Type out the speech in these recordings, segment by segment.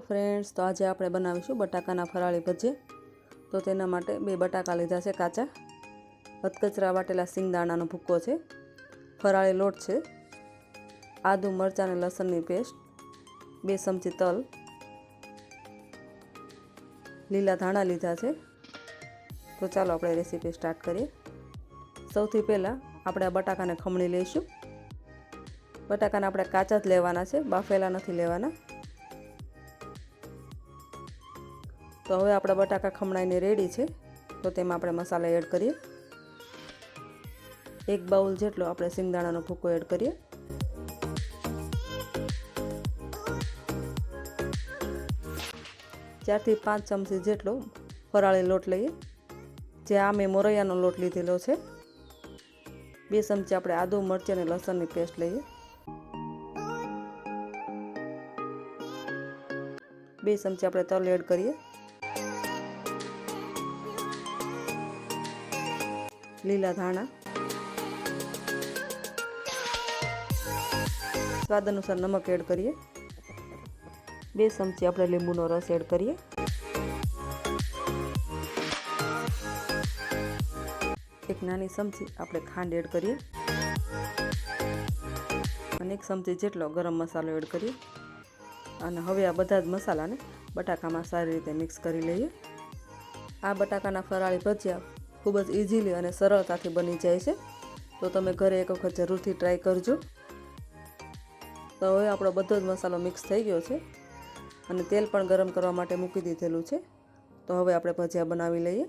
Friends, તો આજે આપણે બનાવીશું બટાકાના ફરાળી ભજીયા. તો તેના માટે બે બટાકા લીધા છે કાચા. અધકચરા વાટેલા સિંગદાણાનો ભૂક્કો છે. ફરાળી લોટ છે. આદુ, મરચાં અને લસણની પેસ્ટ. બે ચમચી તલ. લીલા ધાણા લીધા છે. તો ચાલો આપણે રેસીપી સ્ટાર્ટ કરીએ. સૌથી પહેલાં આપણે આ બટાકાને ખમણી લઈશું. બટાકાને આપણે કાચા જ લેવાના છે, બાફેલા નથી લેવાના. તો હવે આપણા બટાકા ખમણાઈને રેડી છે. તો તેમાં આપણે મસાલા એડ કરીએ. એક બાઉલ જેટલો આપણે સિંગદાણાનો ભૂકો એડ કરીએ. ચારથી પાંચ ચમચી જેટલો ફરાળી લોટ લઈએ. જે આ મેં મોરૈયાનો લોટ લીધેલો છે. બે ચમચી આપણે આદુ, મરચી અને લસણની પેસ્ટ લઈએ. બે ચમચી આપણે તલ એડ કરીએ. લીલા ધાણા. સ્વાદ અનુસાર નમક એડ કરીએ. બે ચમચી આપણે લીંબુનો રસ એડ કરીએ. એક નાની ચમચી આપણે ખાંડ એડ કરીએ. અને એક ચમચી જેટલો ગરમ મસાલો એડ કરીએ. અને હવે આ બધા જ મસાલાને બટાકામાં સારી રીતે મિક્સ કરી લઈએ. આ બટાકાના ફરાળી ભજીયા ખૂબ જ ઇઝીલી અને સરળતાથી બની જાય છે. તો તમે ઘરે એક વખત જરૂરથી ટ્રાય કરજો. તો હવે આપણો બધો જ મસાલો મિક્સ થઈ ગયો છે. અને તેલ પણ ગરમ કરવા માટે મૂકી દીધેલું છે. તો હવે આપણે ભજીયા બનાવી લઈએ.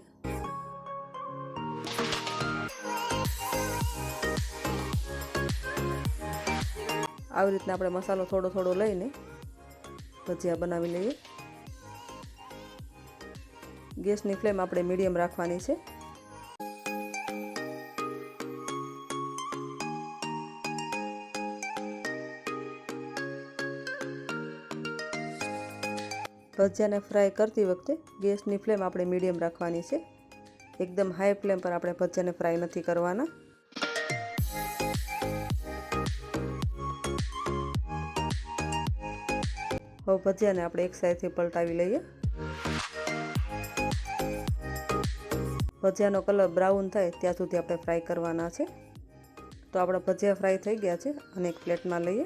આવી રીતના આપણે મસાલો થોડો થોડો લઈને ભજીયા બનાવી લઈએ. ગેસની ફ્લેમ આપણે મીડિયમ રાખવાની છે. ભજીયાને ફ્રાય કરતી વખતે ગેસની ફ્લેમ આપણે મીડિયમ રાખવાની છે. એકદમ હાઈ ફ્લેમ પર આપણે ભજીયાને ફ્રાય નથી કરવાના. હવે ભજીયાને આપણે એક સાઈડથી પલટાવી લઈએ. ભજીયાનો કલર બ્રાઉન થાય ત્યાં સુધી આપણે ફ્રાય કરવાના છે. તો આપણા ભજીયા ફ્રાય થઈ ગયા છે અને એક પ્લેટમાં લઈએ.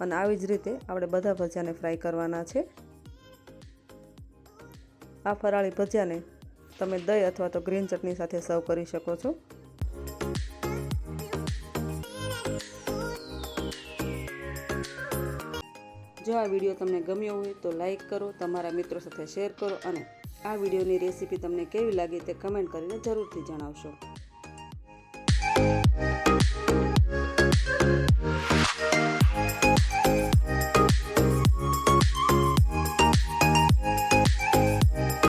અને આવી જ રીતે આપણે બધા ભજીયાને ફ્રાય કરવાના છે. આ ફરાળી ભજીયાને તમે દહીં અથવા તો ગ્રીન ચટણી સાથે સર્વ કરી શકો છો. જો આ વીડિયો તમને ગમ્યો હોય તો લાઈક કરો, તમારા મિત્રો સાથે શેર કરો અને આ વિડીયોની રેસીપી તમને કેવી લાગી તે કમેન્ટ કરીને જરૂરથી જણાવશો.